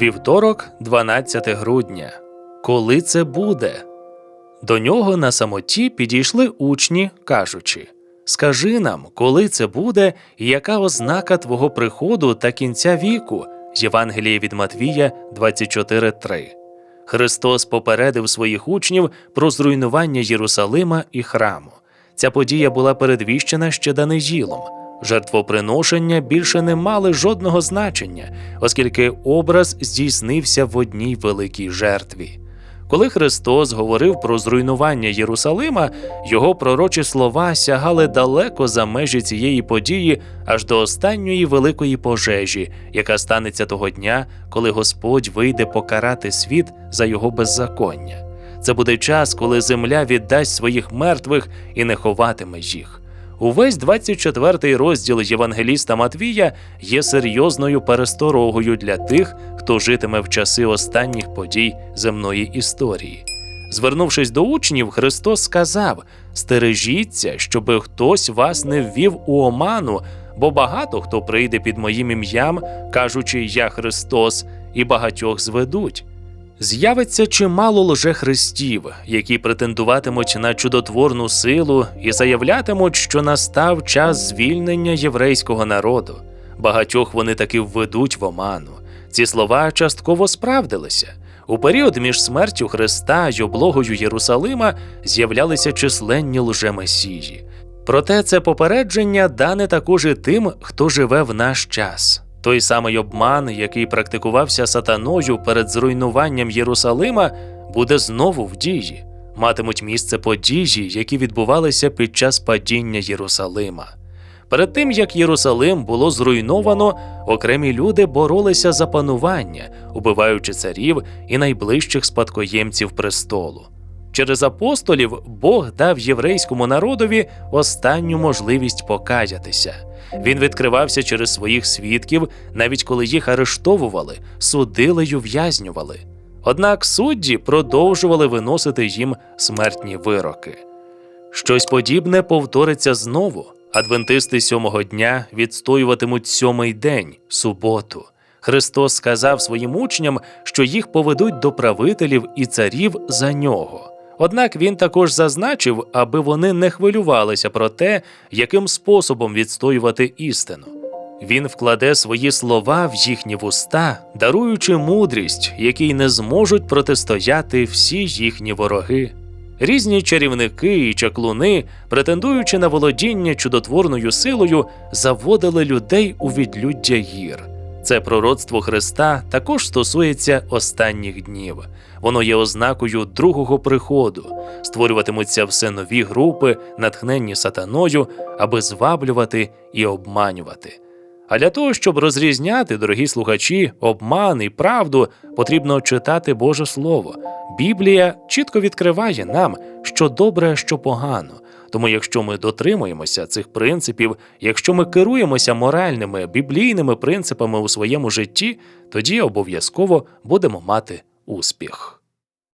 Вівторок, 12 грудня. Коли це буде? До нього на самоті підійшли учні, кажучи: Скажи нам, коли це буде, і яка ознака твого приходу та кінця віку? Євангеліє від Матвія 24.3. Христос попередив своїх учнів про зруйнування Єрусалима і храму. Ця подія була передвіщена ще Даниїлом. Жертвоприношення більше не мали жодного значення, оскільки образ здійснився в одній великій жертві. Коли Христос говорив про зруйнування Єрусалима, його пророчі слова сягали далеко за межі цієї події аж до останньої великої пожежі, яка станеться того дня, коли Господь вийде покарати світ за його беззаконня. Це буде час, коли земля віддасть своїх мертвих і не ховатиме їх. Увесь 24-й розділ Євангеліста Матвія є серйозною пересторогою для тих, хто житиме в часи останніх подій земної історії. Звернувшись до учнів, Христос сказав: Стережіться, щоби хтось вас не ввів у оману, бо багато хто прийде під моїм ім'ям, кажучи Я Христос, і багатьох зведуть. З'явиться чимало лжехристів, які претендуватимуть на чудотворну силу і заявлятимуть, що настав час звільнення єврейського народу. Багатьох вони таки введуть в оману. Ці слова частково справдилися. У період між смертю Христа й облогою Єрусалима з'являлися численні лжемесії. Проте це попередження дане також і тим, хто живе в наш час. Той самий обман, який практикувався сатаною перед зруйнуванням Єрусалима, буде знову в дії, матимуть місце події, які відбувалися під час падіння Єрусалима. Перед тим як Єрусалим було зруйновано, окремі люди боролися за панування, убиваючи царів і найближчих спадкоємців престолу. Через апостолів Бог дав єврейському народові останню можливість покаятися. Він відкривався через своїх свідків, навіть коли їх арештовували, судили й ув'язнювали. Однак судді продовжували виносити їм смертні вироки. Щось подібне повториться знову. Адвентисти сьомого дня відстоюватимуть сьомий день, суботу. Христос сказав своїм учням, що їх поведуть до правителів і царів за нього. Однак він також зазначив, аби вони не хвилювалися про те, яким способом відстоювати істину. Він вкладе свої слова в їхні вуста, даруючи мудрість, якій не зможуть протистояти всі їхні вороги. Різні чарівники і чаклуни, претендуючи на володіння чудотворною силою, заводили людей у відлюддя гір. Це пророцтво Христа також стосується останніх днів. Воно є ознакою другого приходу, створюватимуться все нові групи, натхненні сатаною, аби зваблювати і обманювати. А для того, щоб розрізняти, дорогі слухачі, обман і правду, потрібно читати Боже Слово. Біблія чітко відкриває нам, що добре, що погано. Тому, якщо ми дотримуємося цих принципів, якщо ми керуємося моральними біблійними принципами у своєму житті, тоді обов'язково будемо мати успіх.